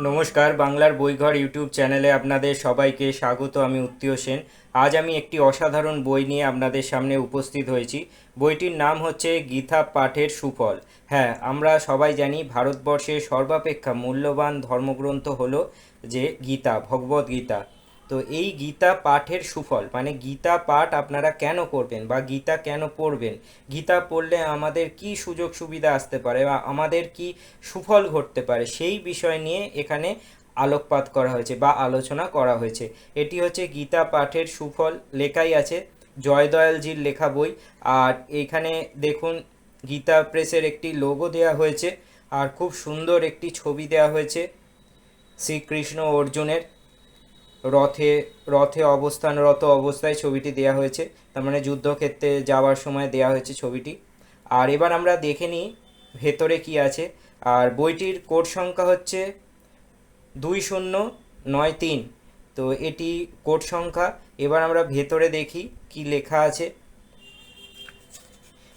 নমস্কার, বাংলার বইঘর ইউটিউব চ্যানেলে আপনাদের সবাইকে স্বাগত, আমি উত্তীয় সেন। আজ আমি একটি অসাধারণ বই নিয়ে আপনাদের সামনে উপস্থিত হয়েছি। বইটির নাম হচ্ছে গীতা পাঠের সুফল। হ্যাঁ আমরা সবাই জানি ভারতবর্ষের সর্বাপেক্ষা মূল্যবান ধর্মগ্রন্থ হলো যে গীতা, ভগবদ গীতা। তো এই গীতা পাঠের সুফল মানে গীতা পাঠ আপনারা কেন করবেন বা গীতা কেন পড়বেন? গীতা পড়লে আমাদের কি সুযোগ সুবিধা আসতে পারে বা আমাদের কি সুফল ঘটতে পারে? সেই বিষয় নিয়ে এখানে আলোকপাত করা হয়েছে বা আলোচনা করা হয়েছে। এটি হচ্ছে গীতা পাঠের সুফল, লেখাই আছে জয়দয়ালজির লেখা বই। আর এখানে দেখুন, গীতা প্রেসের একটি লোগো দেওয়া হয়েছে। আর খুব সুন্দর একটি ছবি দেওয়া হয়েছে শ্রীকৃষ্ণ অর্জুনের। রথে রথে অবস্থানরত অবস্থায় ছবিটি দেওয়া হয়েছে। তার মানে যুদ্ধক্ষেত্রে যাওয়ার সময় দেওয়া হয়েছে ছবিটি। আর এবার আমরা দেখে নিই ভেতরে কি আছে। আর বইটির কোড সংখ্যা হচ্ছে দুই শূন্য নয় তিন। তো এটি কোড সংখ্যা। এবার আমরা ভেতরে দেখি কি লেখা আছে।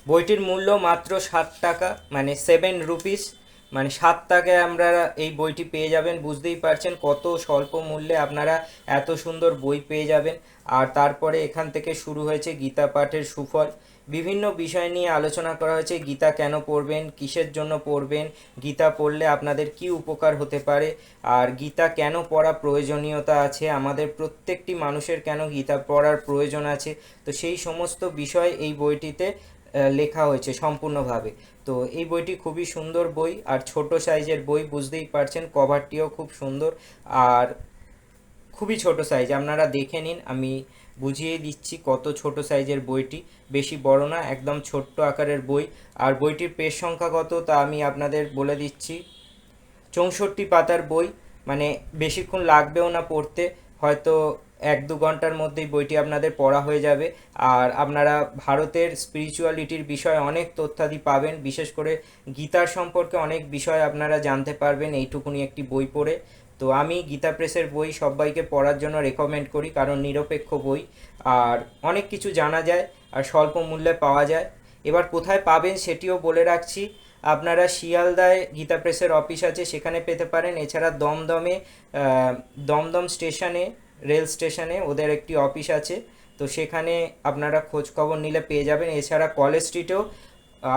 বইটির মূল্য মাত্র ষাট টাকা মানে সেভেন রুপিস মানে সাত টাকায় আমরা এই বইটি পেয়ে যাবেন। বুঝতেই পারছেন কত স্বল্প মূল্যে আপনারা এত সুন্দর বই পেয়ে যাবেন। আর তারপরে এখান থেকে শুরু হয়েছে গীতা পাঠের সুফল। বিভিন্ন বিষয় নিয়ে আলোচনা করা হয়েছে, গীতা কেন পড়বেন, কিসের জন্য পড়বেন, গীতা পড়লে আপনাদের কি উপকার হতে পারে, আর গীতা কেন পড়া প্রয়োজনীয়তা আছে, আমাদের প্রত্যেকটি মানুষের কেন গীতা পড়ার প্রয়োজন আছে। তো সেই সমস্ত বিষয় এই বইটিতে লেখা হয়েছে সম্পূর্ণভাবে। তো এই বইটি খুবই সুন্দর বই, আর ছোট সাইজের বই বুঝতেই পারছেন কভারটিও খুব সুন্দর, আর খুবই ছোট সাইজ আপনারা দেখে নিন, আমি বুঝিয়ে দিচ্ছি কত ছোট সাইজের বইটি। বেশি বড় না, একদম ছোট্ট আকারের বই। আর বইটির পেজ সংখ্যা কত, তা আমি আপনাদের বলে দিচ্ছি। চৌষট্টি পাতার বই মানে বেশিক্ষণ লাগবেও না পড়তে, হয়তো এক দু ঘণ্টার মধ্যেই বইটি আপনাদের পড়া হয়ে যাবে। আর আপনারা ভারতের স্পিরিচুয়ালিটির বিষয়ে অনেক তথ্যাদি পাবেন। বিশেষ করে গীতার সম্পর্কে অনেক বিষয় আপনারা জানতে পারবেন। এইটুকুনি একটি বই পড়ে। তো আমি গীতা প্রেসের বই সবাইকে পড়ার জন্য রেকমেন্ড করি, কারণ নিরপেক্ষ বই। আর অনেক কিছু জানা যায় আর স্বল্প মূল্যে পাওয়া যায়। এবার কোথায় পাবেন সেটিও বলে রাখছি। আপনারা শিয়ালদায় গীতা প্রেসের অফিস আছে, সেখানে পেতে পারেন। এছাড়া দমদমে দমদম স্টেশনে রেল স্টেশনে, ওদের একটি অফিস আছে। তো সেখানে আপনারা খোঁজ খবর নিলে পেয়ে যাবেন। এছাড়া কলেজ স্ট্রিটেও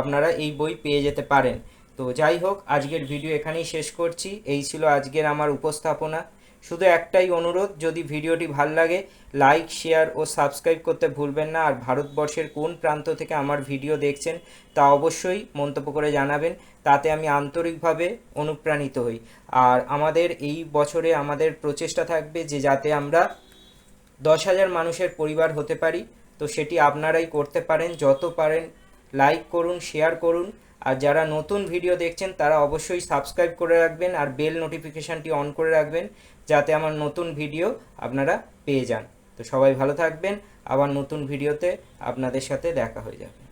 আপনারা এই বই পেয়ে যেতে পারেন। তো যাই হোক, আজকের ভিডিও এখানেই শেষ করছি। এই ছিল আজকের আমার উপস্থাপনা। শুধু একটাই অনুরোধ, যদি ভিডিওটি ভালো লাগে লাইক শেয়ার ও সাবস্ক্রাইব করতে ভুলবেন না। আর ভারতবর্ষের কোন প্রান্ত থেকে আমার ভিডিও দেখছেন, তা অবশ্যই মন্তব্য করে জানাবেন। তাতে আমি আন্তরিকভাবে অনুপ্রাণিত হই। আর আমাদের এই বছরে আমাদের প্রচেষ্টা থাকবে যে যাতে আমরা দশ হাজার মানুষের পরিবার হতে পারি। তো সেটি আপনারাই করতে পারেন। যত পারেন লাইক করুন শেয়ার করুন। আর যারা নতুন ভিডিও দেখছেন, তারা অবশ্যই সাবস্ক্রাইব করে রাখবেন। আর বেল নোটিফিকেশানটি অন করে রাখবেন। যাতে আমার নতুন ভিডিও আপনারা পেয়ে যান। তো সবাই ভালো থাকবেন, আবার নতুন ভিডিওতে আপনাদের সাথে দেখা হয়ে যাবে।